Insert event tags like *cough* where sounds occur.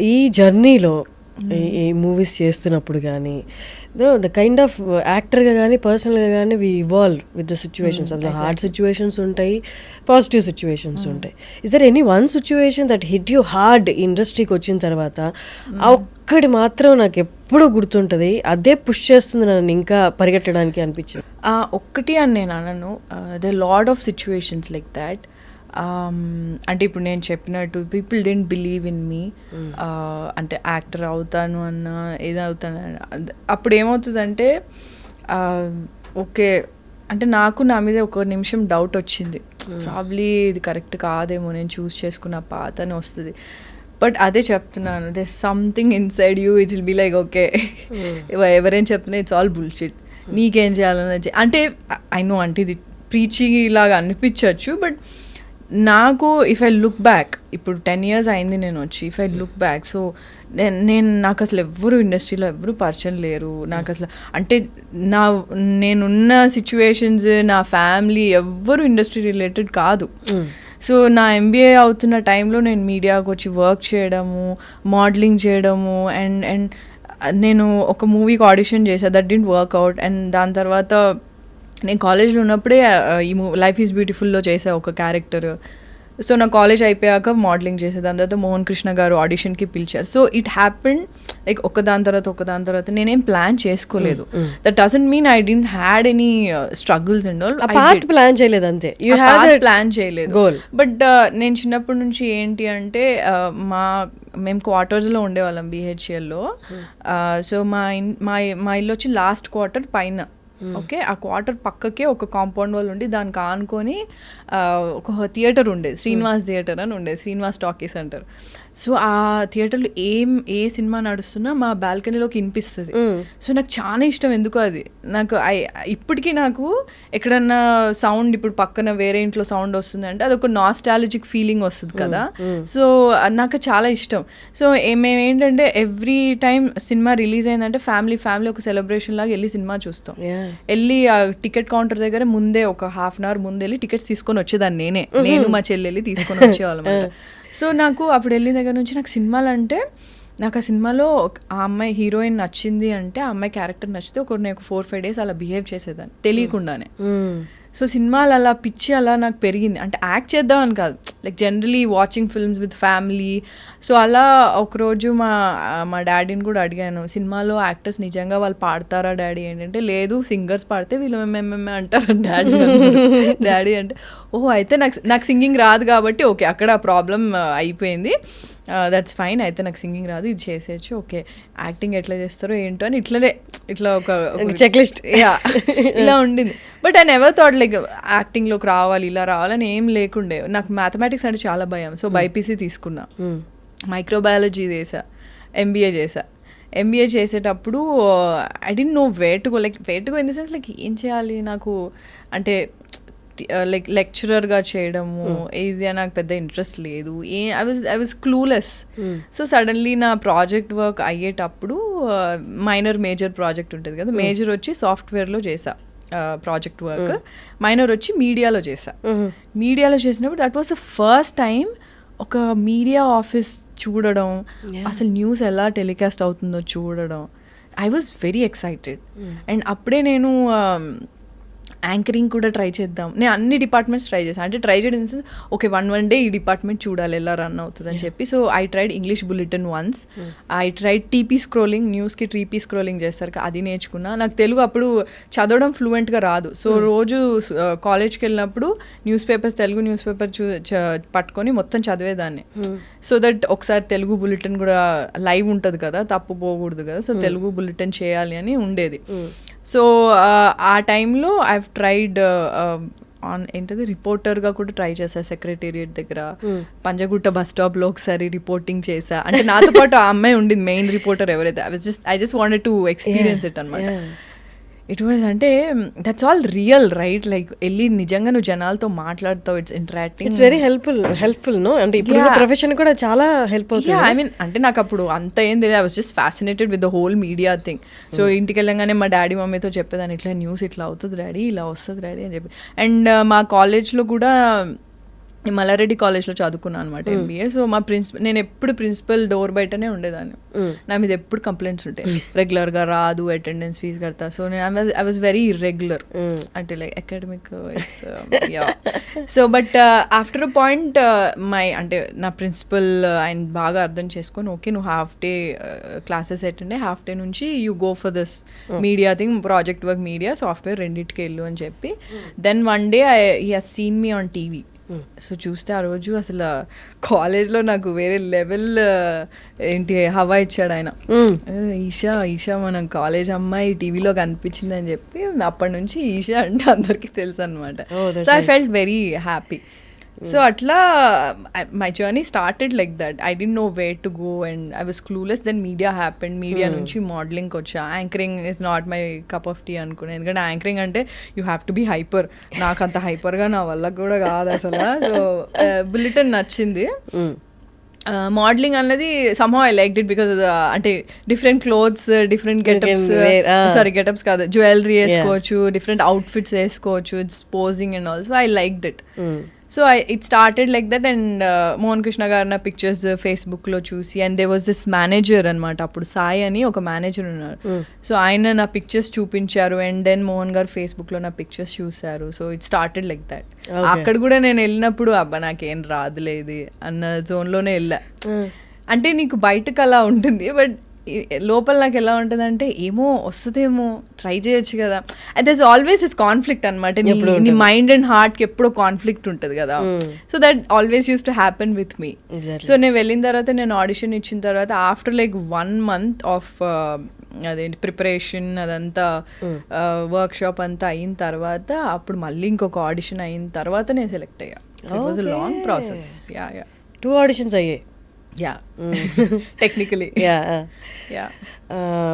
ఈ జర్నీలో ఈ మూవీస్ చేస్తున్నప్పుడు కానీ ద కైండ్ ఆఫ్ యాక్టర్గా కానీ పర్సనల్గా కానీ we evolve with the situations అందులో హార్డ్ సిచ్యువేషన్స్ ఉంటాయి పాజిటివ్ సిచ్యువేషన్స్ ఉంటాయి. Is there any one situation that hit you hard ఇండస్ట్రీకి వచ్చిన తర్వాత ఆ ఒక్కటి మాత్రం నాకు ఎప్పుడూ గుర్తుంటుంది అదే పుష్ చేస్తుంది నన్ను ఇంకా పరిగెట్టడానికి అనిపించింది. ఆ, ఒక్కటి అని నేను అనను. The lot of situations like that అంటే ఇప్పుడు నేను చెప్పినట్టు people don't believe in me అంటే యాక్టర్ అవుతాను అన్న ఏది అవుతాను అన్న. అద్- అప్పుడు ఏమవుతుందంటే ఓకే అంటే నాకు నా మీద ఒక నిమిషం డౌట్ వచ్చింది. ప్రాబ్లీ ఇది కరెక్ట్ కాదేమో నేను చూస్ చేసుకున్న పాత అని వస్తుంది. బట్ అదే చెప్తున్నాను they something inside you it will be like okay ఎవరేం చెప్తున్నా ఇట్స్ ఆల్ బుల్షిట్ నీకేం చేయాలని అంటే ఐ నో అంటే ఇది ప్రీచి లాగా అనిపించవచ్చు బట్ నాకు ఇఫ్ ఐ లుక్ బ్యాక్ ఇప్పుడు టెన్ ఇయర్స్ అయింది నేను వచ్చి if I look back so నేను నేను నాకు అసలు ఎవ్వరు ఇండస్ట్రీలో ఎవ్వరు పరిచయం లేరు. నాకు అసలు అంటే నా నేనున్న సిచ్యువేషన్స్ నా ఫ్యామిలీ ఎవ్వరు ఇండస్ట్రీ రిలేటెడ్ కాదు. సో నా ఎంబీఏ అవుతున్న టైంలో నేను మీడియాకి వచ్చి వర్క్ చేయడము మోడలింగ్ చేయడము అండ్ అండ్ నేను ఒక మూవీకి ఆడిషన్ చేశాను దట్ డింట్ వర్క్అవుట్ అండ్ దాని తర్వాత నేను కాలేజ్లో ఉన్నప్పుడే ఈ మూ లైఫ్ ఈజ్ బ్యూటిఫుల్లో చేసా ఒక క్యారెక్టర్. సో నా కాలేజ్ అయిపోయాక మోడలింగ్ చేసే దాని తర్వాత మోహన్ కృష్ణ గారు ఆడిషన్కి పిలిచారు. సో ఇట్ హ్యాపెన్ లైక్ ఒక దాని తర్వాత ఒక దాని తర్వాత నేనేం ప్లాన్ చేసుకోలేదు. That doesn't mean I didn't had any struggles and all part plan చేయలేదు అంతే యూ ప్లాన్ చేయలేదు. బట్ నేను చిన్నప్పటి నుంచి ఏంటి అంటే ఆ, మా మేము క్వార్టర్స్లో ఉండేవాళ్ళం బీహెచ్ఎల్లో సో మా ఇన్ మా మా ఇల్లు వచ్చి లాస్ట్ క్వార్టర్ పైన. ఓకే ఆ క్వార్టర్ పక్కకే ఒక కాంపౌండ్ వాళ్ళు ఉండి దానికి ఆనుకొని ఒక థియేటర్ ఉండేది శ్రీనివాస్ థియేటర్ అని ఉండేది శ్రీనివాస్ టాకీస్ అంటారు సో ఆ థియేటర్లో ఏం ఏ సినిమా నడుస్తున్నా మా బాల్కనీలోకి వినిపిస్తుంది. సో నాకు చాలా ఇష్టం ఎందుకు అది. నాకు ఐ ఇప్పటికీ నాకు ఎక్కడన్నా సౌండ్ ఇప్పుడు పక్కన వేరే ఇంట్లో సౌండ్ వస్తుంది అంటే అదొక నాస్టాలజిక్ ఫీలింగ్ వస్తుంది కదా. సో నాకు చాలా ఇష్టం. సో ఏ- మేము ఏంటంటే ఎవ్రీ టైం సినిమా రిలీజ్ అయిందంటే ఫ్యామిలీ ఫ్యామిలీ ఒక సెలబ్రేషన్ లాగా వెళ్ళి సినిమా చూస్తాం. వెళ్ళి ఆ టికెట్ కౌంటర్ దగ్గర ముందే ఒక హాఫ్ అన్ అవర్ ముందు వెళ్ళి టికెట్స్ తీసుకొని వచ్చేదాన్ని నేనే. నేను మా చెల్లి వెళ్ళి తీసుకొని వచ్చేవాళ్ళం *laughs* సో నాకు అప్పుడు వెళ్ళిన దగ్గర నుంచి నాకు సినిమాలు అంటే నాకు ఆ సినిమాలో ఆ అమ్మాయి హీరోయిన్ నచ్చింది అంటే ఆ అమ్మాయి క్యారెక్టర్ నచ్చితే ఒక నేను ఒక ఫోర్ ఫైవ్ డేస్ అలా బిహేవ్ చేసేదాన్ని. తెలియకుండానే. సో సినిమాలు అలా పిచ్చి అలా నాకు పెరిగింది. అంటే యాక్ట్ చేద్దామని కాదు. Like generally watching films with family so అలా ఒకరోజు మా మా డాడీని కూడా అడిగాను సినిమాలో యాక్టర్స్ నిజంగా వాళ్ళు పాడతారా డాడీ ఏంటంటే లేదు సింగర్స్ పాడితే వీళ్ళు మేమేమే అంటారు *laughs* డాడీ డాడీ అంటే ఓహో అయితే నాకు నాకు సింగింగ్ రాదు కాబట్టి ఓకే అక్కడ ప్రాబ్లం అయిపోయింది. దట్స్ ఫైన్ అయితే నాకు సింగింగ్ రాదు ఇది చేసేయచ్చు ఓకే. యాక్టింగ్ ఎట్లా చేస్తారో ఏంటో అని ఇట్లనే ఇట్లా ఒక చెక్లిస్ట్ యా ఇలా ఉండింది. But I never thought like యాక్టింగ్లోకి రావాలి ఇలా రావాలని ఏం లేకుండే. నాకు మ్యాథమెటిక్స్ అంటే చాలా భయం సో బైపీసీ తీసుకున్నా. మైక్రోబయాలజీ చేసా ఎంబీఏ చేసా ఎంబీఏ చేసేటప్పుడు I don't know way to go like way to go in the sense like ఏం చేయాలి నాకు? అంటే లైక్ లెక్చరర్గా చేయడము ఇది నాకు పెద్ద ఇంట్రెస్ట్ లేదు. A I was I was clueless so suddenly నా ప్రాజెక్ట్ వర్క్ అయ్యేటప్పుడు మైనర్ మేజర్ ప్రాజెక్ట్ ఉంటుంది కదా మేజర్ వచ్చి సాఫ్ట్వేర్లో చేసా ప్రాజెక్ట్ వర్క్ మైనర్ వచ్చి మీడియాలో చేసా మీడియాలో చేసినప్పుడు that was the first time ఒక మీడియా ఆఫీస్ చూడడం అసలు న్యూస్ ఎలా టెలికాస్ట్ అవుతుందో చూడడం. I was very excited and అప్పుడే నేను యాంకరింగ్ కూడా ట్రై చేద్దాం. నేను అన్ని డిపార్ట్మెంట్స్ ట్రై చేశాను. అంటే ట్రై చేయడం sense okay one one day ఈ డిపార్ట్మెంట్ చూడాలి ఎలా రన్ అవుతుంది అని చెప్పి. So I tried English bulletin once I tried TP scrolling న్యూస్కి టీపీ స్క్రోలింగ్ చేస్తారు అది నేర్చుకున్నా. నాకు తెలుగు అప్పుడు చదవడం ఫ్లూయెంట్గా రాదు. సో రోజు కాలేజ్కి వెళ్ళినప్పుడు news papers Telugu news paper చూ చ- పట్టుకొని మొత్తం చదివేదాన్ని. సో దట్ ఒకసారి తెలుగు బులెటిన్ కూడా లైవ్ ఉంటుంది కదా తప్పు పోకూడదు కదా. సో తెలుగు బులెటిన్ చేయాలి అని ఉండేది. సో ఆ టైంలో ఐ ట్రైడ్ ఆన్ ఏంటది? రిపోర్టర్గా కూడా ట్రై చేశా సెక్రటేరియట్ దగ్గర. పంజగుట్ట బస్ స్టాప్లో ఒకసారి రిపోర్టింగ్ చేశా. అంటే నాతో పాటు ఆ అమ్మాయి ఉండింది మెయిన్ రిపోర్టర్ ఎవరైతే. I just I just wanted to experience it అనమాట ఇట్ వాజ్ అంటే that's all real right like వెళ్ళి నిజంగా నువ్వు జనాలతో మాట్లాడుతావు it's interacting it's very helpful helpful no అంటే ఇప్పుడు. ప్రొఫెషన్ కూడా చాలా హెల్ప్ అవుతుంది ఐ మీన్ అంటే నాకు అప్పుడు అంత ఏం తెలియదు. I was just fascinated with the whole media thing so ఇంటికి వెళ్ళంగానే మా డాడీ మమ్మీతో చెప్పేదాన్ని. ఇట్లా న్యూస్ ఇట్లా అవుతుంది డాడీ ఇలా వస్తుంది డాడీ అని చెప్పి. అండ్ మా కాలేజ్లో కూడా మల్లారెడ్డి కాలేజ్లో చదువుకున్నాను అనమాట ఎంబీఏ సో మా ప్రిన్సిపల్ నేను ఎప్పుడు ప్రిన్సిపల్ డోర్ బయటనే ఉండేదాన్ని. నా మీద ఎప్పుడు కంప్లైంట్స్ ఉంటాయి. రెగ్యులర్గా రాదు అటెండెన్స్ ఫీజు కడతా. సో నేను ఐ వాజ్ వెరీ ఇర్రెగ్యులర్ అంటే like academic so but after a point my అంటే నా ప్రిన్సిపల్ ఆయన బాగా అర్థం చేసుకొని ఓకే నువ్వు half day classes attend half day నుంచి you go for this media thing project work media software రెండింటికి వెళ్ళు అని చెప్పి. Then one day I he has seen me on TV so చూస్తే ఆ రోజు అసలు కాలేజ్లో నాకు వేరే లెవెల్ ఏంటి హవా ఇచ్చాడు ఆయన. ఈషా ఈషా మనం కాలేజ్ అమ్మాయి టీవీలో కనిపించింది అని చెప్పి అప్పటి నుంచి ఈషా అంటే అందరికీ తెలుసు అనమాట so I. Felt very happy so అట్లా my journey started like that I D know way to go and I was clueless then media happened media నుంచి మోడలింగ్కి వచ్చా. Anchoring is not my cup of tea అనుకున్నాను ఎందుకంటే anchoring అంటే you have to be hyper నాకు అంత హైపర్గా నా వల్ల కూడా కాదు అసలు. సో బుల్లెటిన్ నచ్చింది. మోడలింగ్ అన్నది somehow I like it because అంటే different clothes different getups. Sorry getups కాదు. జ్యువెలరీ వేసుకోవచ్చు డిఫరెంట్ అవుట్ఫిట్స్ వేసుకోవచ్చు it's posing and also I like it so I it started like that and Mohan Krishna garu నా pictures ఫేస్బుక్లో చూసి and they was this manager అనమాట అప్పుడు సాయి అని ఒక మేనేజర్ ఉన్నారు. సో ఆయన నా పిక్చర్స్ చూపించారు అండ్ దెన్ మోహన్ గారు ఫేస్బుక్లో నా పిక్చర్స్ చూశారు. So it started like that. అక్కడ కూడా నేను వెళ్ళినప్పుడు అబ్బా నాకేం రాదులేదు అన్న జోన్లోనే వెళ్ళా. అంటే నీకు బయటకు అలా ఉంటుంది బట్ లోపల నాకు ఎలా ఉంటుంది అంటే ఏమో వస్తుందేమో ట్రై చేయొచ్చు కదా. దస్ ఆల్వేస్ ఇస్ కాన్ఫ్లిక్ట్ అనమాట నీ. మైండ్ అండ్ హార్ట్కి ఎప్పుడో కాన్ఫ్లిక్ట్ ఉంటుంది కదా. So that always use to happen with me. So నేను వెళ్ళిన తర్వాత నేను ఆడిషన్ ఇచ్చిన తర్వాత after like one month of అదేంటి ప్రిపరేషన్ అదంతా వర్క్ షాప్ అంతా అయిన తర్వాత అప్పుడు మళ్ళీ ఇంకొక ఆడిషన్ అయిన తర్వాత నేను సెలెక్ట్ అయ్యా. It was long. Process yeah yeah two auditions అయ్యాయి. Yeah technically yeah yeah Uh,